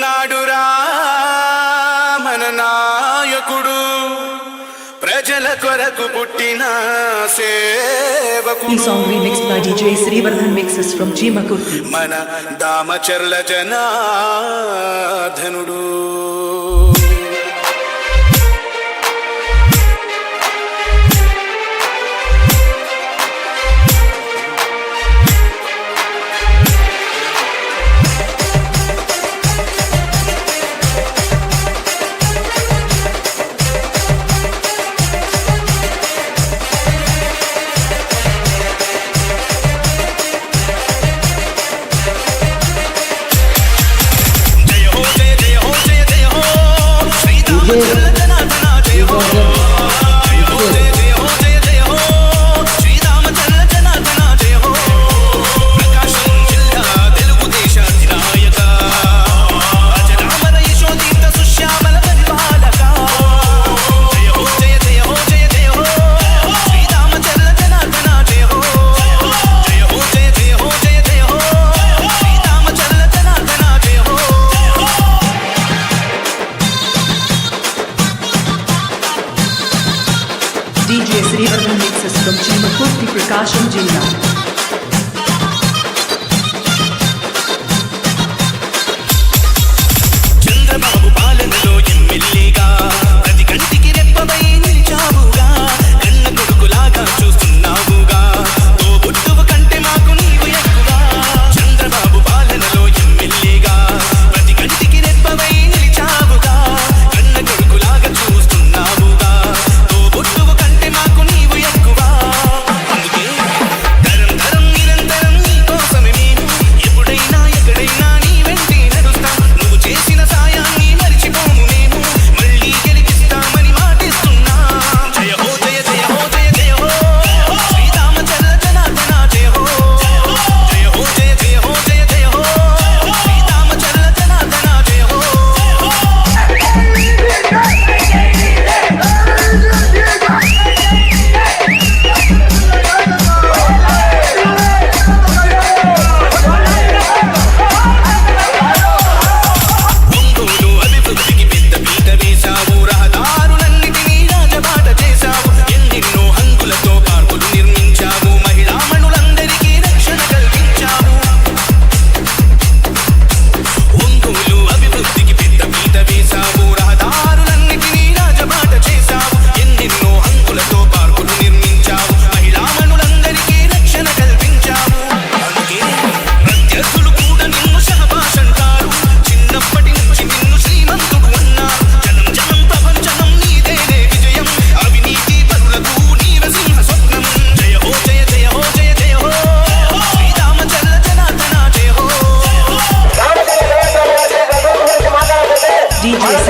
ఉన్నాడురా మన నాయకుడు. ప్రజల కొరకు పుట్టిన సేవకు మన దామచర్ల జనాధనుడు శ్రీవర్ధన్ సస్వం శ్రీమకూర్తి ప్రకాశం జిల్లా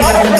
City.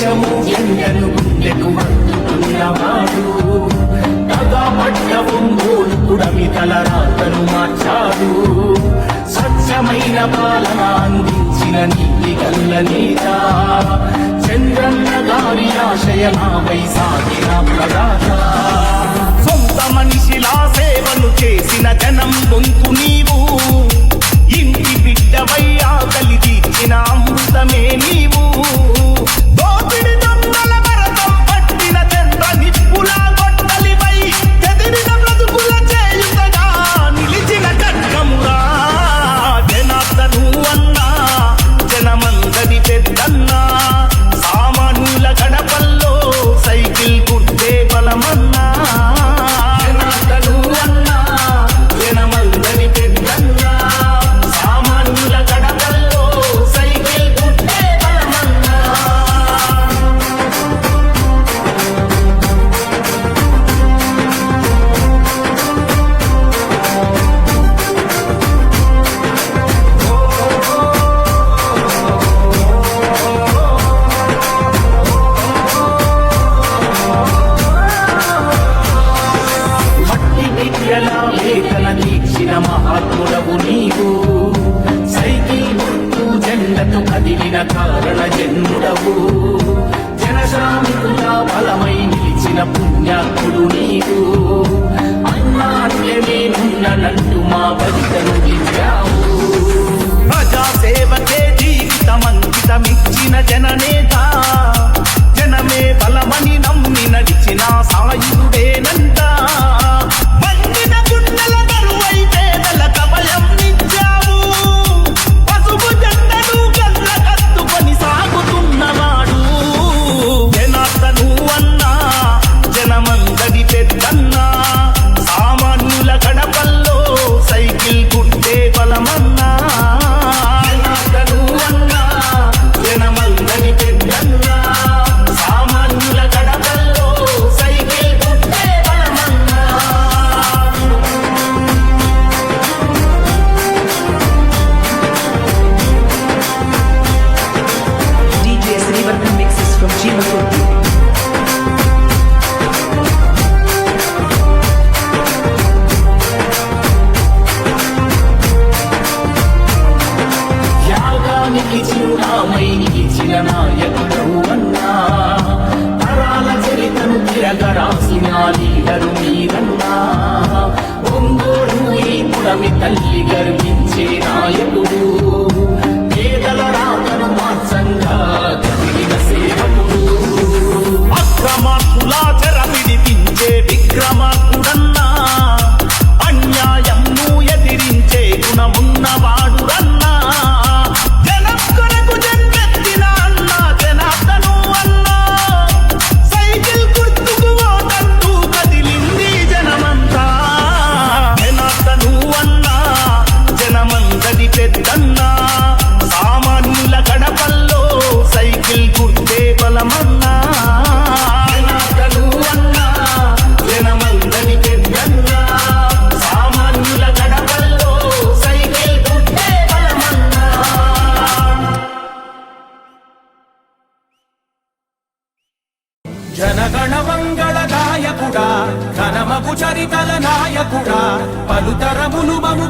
దేశము గుండెను గుండెకు అంటున్నవాడు తగబట్టవు మూడుకుడమి తల రాతను మార్చాడు. స్వచ్ఛమైన పాలన అందించిన నీటి కల్ల నేత చంద్రన్న గారి ఆశయనాపై సాగిన ప్రదాత. సొంత మనిషిలా సేవలు చేసిన జనం గొంతు నీవు. ఇంటి బిడ్డవై ఆకలి తీర్చిన అమృతమే నీవు. open it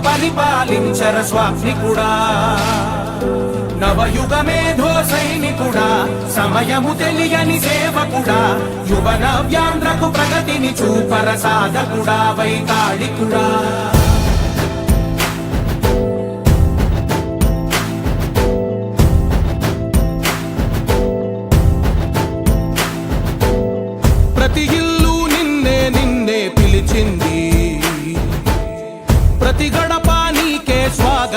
పరిపాలించర స్వాప్నికుడా నవయుగ మేధో సైనికుడా సమయము తెలియని సేవకుడా యువ నవ్యాంధ్రకు ప్రగతిని చూపర సాధకుడా వైతాళికుడా.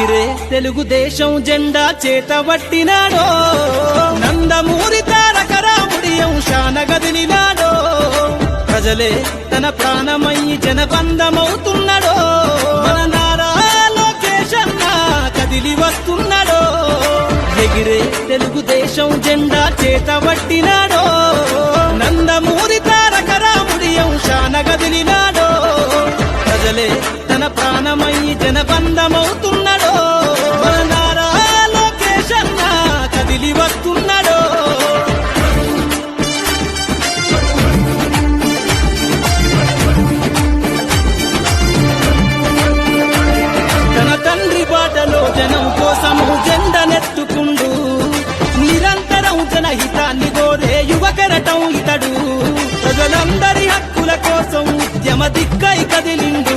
ఎగిరే తెలుగుదేశం జెండా చేతబట్టినాడో నందమూరి తారక రాముడి గదిలినాడో ప్రజలే తన ప్రాణమయ్యి జనబంధమవుతున్నాడో. మన నారా లోకేశన్న కదిలి వస్తున్నాడో. ఎగిరే తెలుగుదేశం జెండా చేతబట్టినాడో నందమూరి తారక రాముడి గదిలినాడో ప్రజలే తన ప్రాణమై జనబంధమవుతున్నాడో. మన నారా లోకేశన్న కదిలి వస్తున్నాడో. తన తండ్రి బాటలో జనం కోసము జెండనెత్తుకుండు. నిరంతరం జనహితాన్ని కోరే యువకరటం ఇతడు. ప్రజలందరి హక్కుల కోసం ఉద్యమ దిక్కై కదిలిండు.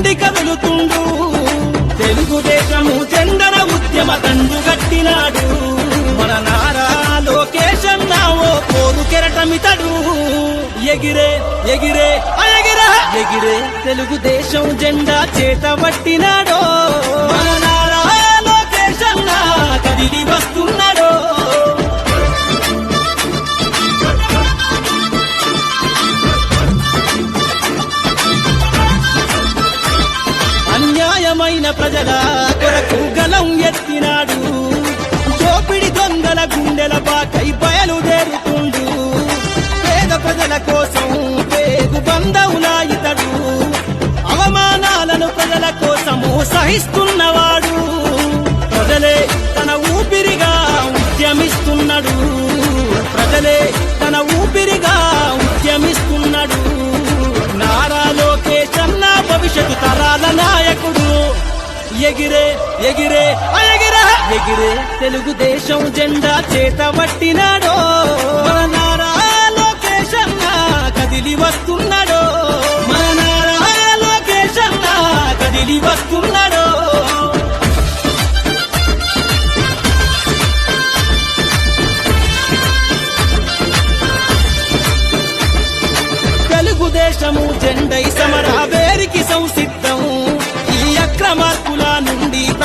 ముందుండి కదులుతుండు. తెలుగుదేశము చందన ఉద్యమ తండు గట్టినాడు మన నారా లోకేశం ఓ పోరు కెరటమితడు. ఎగిరే ఎగిరే ఎగిరే ఎగిరే తెలుగుదేశం జెండా చేతబట్టినాడో మన నారా నా కదిలి వస్తున్నా. ప్రజల కొరకు గలం ఎత్తినాడు. దోపిడి దొంగల గుండెల బాకై బయలుదేరుతుండు. పేద ప్రజల కోసం పేగు బంధవులా ఇతడు. అవమానాలను ప్రజల కోసము సహిస్తున్నవాడు. ప్రజలే తన ఊపిరిగా ఉద్యమిస్తున్నాడు. ప్రజలే తన ఎగిరే ఎగిరే ఎగిరే. ఎగిరే తెలుగుదేశం జెండా మన నారా లోకేష్ అన్న కదిలి వస్తున్నాడో. మన నారా లోకేష్ అన్న కదిలి వస్తున్నాడో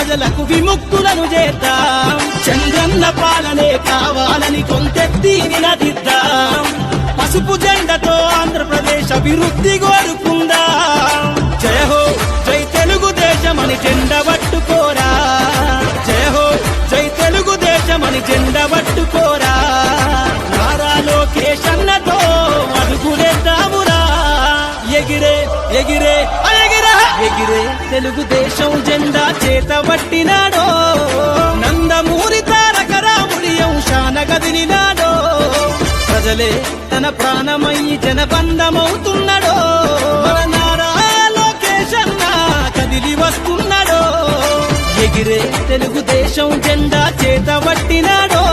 ప్రజలకు విముక్తులను చేద్దాం. చంద్రన్న పాలనే కావాలని కొంతెత్తి నినదిద్దాం. పసుపు జెండతో ఆంధ్రప్రదేశ్ అభివృద్ధి కోరుకుందాం. జయ హో జై తెలుగుదేశమని జెండ పట్టుకోరా. జయ హో జై తెలుగుదేశమని జెండ పట్టుకోరా. నారా లోకేష్ అన్నతో ఎగిరే తెలుగుదేశం జెండా చేతబట్టినాడో నందమూరి తారక రాముడి అంశాన గదిలినాడో ప్రజలే తన ప్రాణమయ్యి జనబంధమవుతున్నాడో. మన నారా లోకేష్ కదిలి వస్తున్నాడో. ఎగిరే తెలుగుదేశం జెండా చేతబట్టినాడో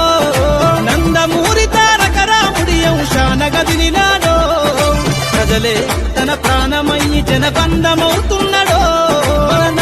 నందమూరి తారక రాముడి అంశాన గదిలినాడో ప్రజలే తన ప్రాణమయ్యి జనబంధమవుతున్నాడో మన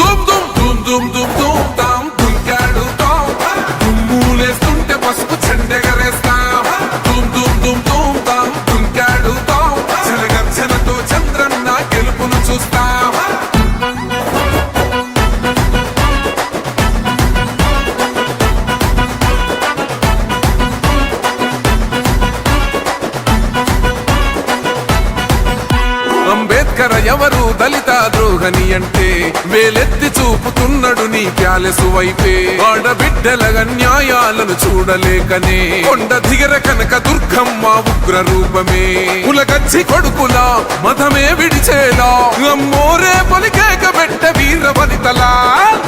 దళిత అంటే వేలెత్తి చూపుతున్నాడు నీ ప్యాలెసు వైపే ఆడబిడ్డల అన్యాయాలను చూడలేకనే కొండ దిగర కనక దుర్గమ్మ ఉగ్ర రూపమే కులగచ్చి కొడుకులా మతమే విడిచేలా అమ్మోరే పలికేక పెట్ట వీర వనితలా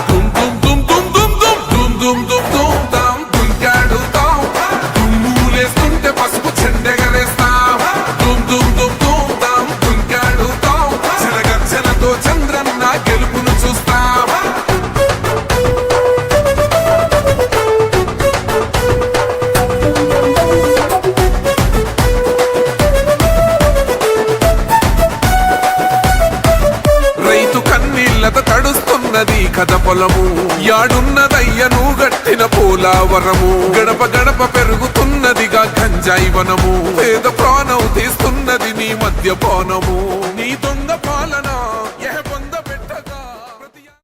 దుమ్ దుమ్ దుమ్ దుమ్ దుమ్ దుమ్ దుమ్ దుమ్ దుమ్ పొలము. యాడున్నదయ్యను గట్టిన పోలావరము. గడప గడప పెరుగుతున్నదిగా గంజాయి వనము. పేద ప్రాణం తీస్తున్నది నీ మధ్య పోనము నీ దొంగ పాలన